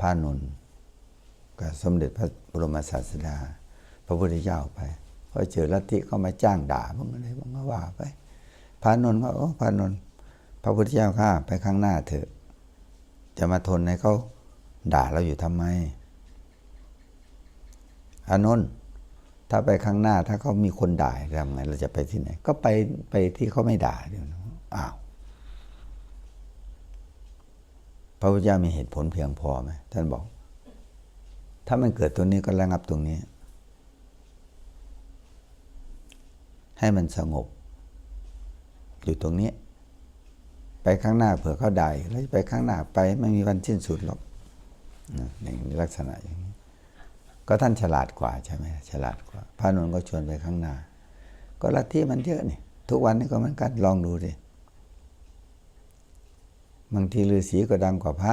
พระนนท์กับสมเด็จพระบรมศาสดา พระพุทธเจ้าไปพอเจอลัทธิเขามาจ้างด่าบ้างอะไรบ้างก็ว่าไปพระนนท์ก็โอ้พระนนท์พระพุทธเจ้าข้าไปข้างหน้าเถอะ จะมาทนให้เขาด่าเราอยู่ทำไมอานนท์ถ้าไปข้างหน้าถ้าเขามีคนด่าทำไงเราจะไปที่ไหน ก็ไปไปที่เขาไม่ด่าเดี๋ยวนะอ้าว พระพุทธเจ้ามีเหตุผลเพียงพอไหมท่านบอก ถ้ามันเกิดตรงนี้ก็ระงับตรงนี้ ให้มันสงบ อยู่ตรงนี้ ไปข้างหน้าเผื่อเขาได้แล้วไปข้างหน้าไปไม่มีวันสิ้นสุดหรอกนะอย่างลักษณะอย่างนี้ ก็ท่านฉลาดกว่าใช่ไหมฉลาดกว่าพระนนท์ก็ชวนไปข้างหน้า ก็ลัทธิมันเยอะนี่ทุกวันนี้ก็เหมือนกันลองดูดิ บางทีฤาษีก็ดังกว่าพระ